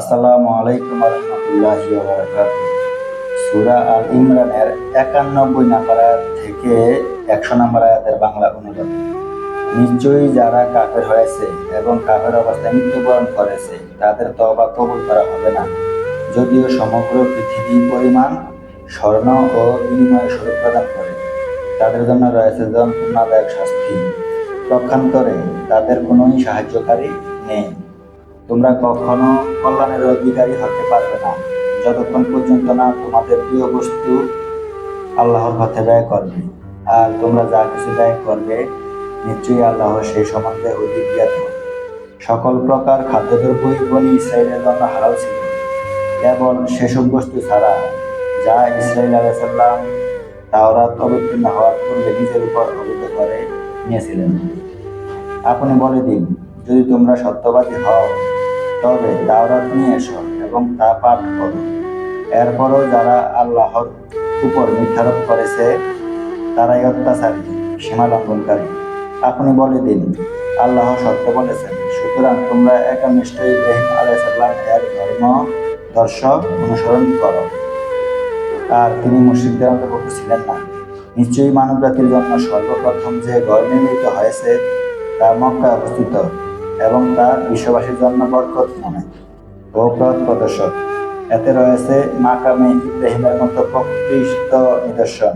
আসসালামু আলাইকুম রহমতুল্লাহি সুরা আল ইমরানের একানব্বই নাম্বার আয়াত থেকে একশো নাম্বার আয়াতের বাংলা অনুবাদ। নিশ্চয়ই যারা কাফের হয়েছে এবং কাফের অবস্থায় মৃত্যুবরণ করেছে, তাদের তবা কবুল করা হবে না। যদিও সমগ্র পৃথিবী পরিমাণ স্বর্ণ ও বিনিময় স্বরূপ প্রদান করে, তাদের জন্য রয়েছে যন্ত্রণাদায়ক শাস্তি। পক্ষান্তরে তাদের কোনোই সাহায্যকারী নেই। তোমরা কখনো কল্যাণের অধিকারী হতে পারবে না। যতক্ষণ পর্যন্ত না তোমাদের প্রিয় বস্তু আল্লাহর পথে ব্যয় করবে, আর তোমরা যা কিছু ব্যয় করবে, নিশ্চয়ই আল্লাহ সেই সম্বন্ধে অধিক জ্ঞাত। সকল প্রকার খাদ্যদ্রব্যই বনি ইসরায়েলের জন্য হারাও ছিল। কেবল সেসব বস্তু ছাড়া যা ইসরায়েল আলাইসাল্লাম তাওরাত অবতীর্ণ হওয়ার পূর্বে নিজের উপর অবৈধ করে নিয়েছিলেন। আপনি বলে দিন, যদি তোমরা সত্যবাদী হও তবে তাওরাত নিয়ে এসো এবং তা পাঠ করো। এরপরও যারা আল্লাহর উপর মিথ্যারোপ করেছে, তারাই অত্যাচারী সীমা লঙ্ঘনকারী আপনি বলে দিন, আল্লাহ সত্য বলেছেন, সুতরাং তোমরা একনিষ্ঠ ইব্রাহিম আলাইসাল্লাম এর ধর্ম দর্শক অনুসরণ করো। আর তিনি মুসিদদের অন্তর্ভুক্ত ছিলেন না। নিশ্চয়ই মানব জাতির জন্য সর্বপ্রথম যে ঘর নির্মিত হয়েছে, তা মক্কায় অবস্থিত। এবং তা বিশ্ববাসীর জন্য বরকত ও পথ প্রদর্শক, এতে রয়েছে মাকামে ইব্রাহিমের মতো প্রকৃষ্ট নিদর্শন।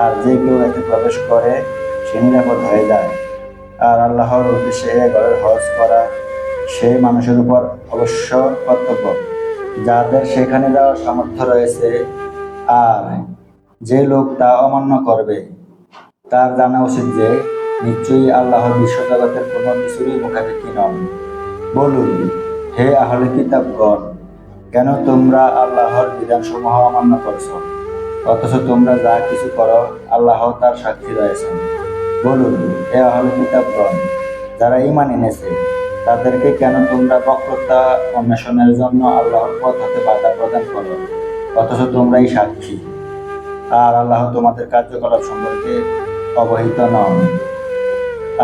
আর যে কেউ এতে প্রবেশ করে, সে নিরাপদ হয়ে যায়। আর আল্লাহর উদ্দেশ্যে ঘরের হজ করা সেই মানুষের উপর অবশ্য কর্তব্য, যাদের সেখানে যাওয়ার সামর্থ্য রয়েছে। আর যে লোক তা অমান্য করবে, তার জানা উচিত যে নিশ্চয়ই আল্লাহর বিশ্বজগতের কোনো কিছুরই মুখাপেক্ষি নন। বলুন, হে আহলে কিতাবগণ, কেন তোমরা আল্লাহর বিধানসমূহ অমান্য করছ? অথচ তোমরা যা কিছু করো, আল্লাহ তার সাক্ষী রয়েছেন। বলুন, হে আহলে কিতাবগণ, যারা ইমান এনেছে, তাদেরকে কেন তোমরা বক্রতা অন্বেষণের জন্য আল্লাহর পথ হতে বাধা প্রদান করো? অথচ তোমরাই সাক্ষী। আর আল্লাহ তোমাদের কার্যকলাপ সম্পর্কে অবহিত নন।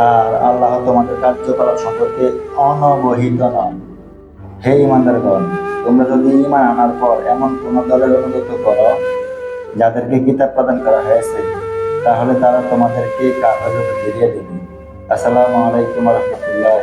আর আল্লাহ তোমাদের কার্যকলাপ সম্পর্কে অনবহিত নন। হে ইমানদারগণ তোমরা যদি ইমান আনার পর এমন কোন দলের অনুগত করো, যাদেরকে কিতাব প্রদান করা হয়েছে, তাহলে তারা তোমাদেরকে কাফের ফিরিয়ে দেবে। আসসালামু আলাইকুম রহমতুল্লাহ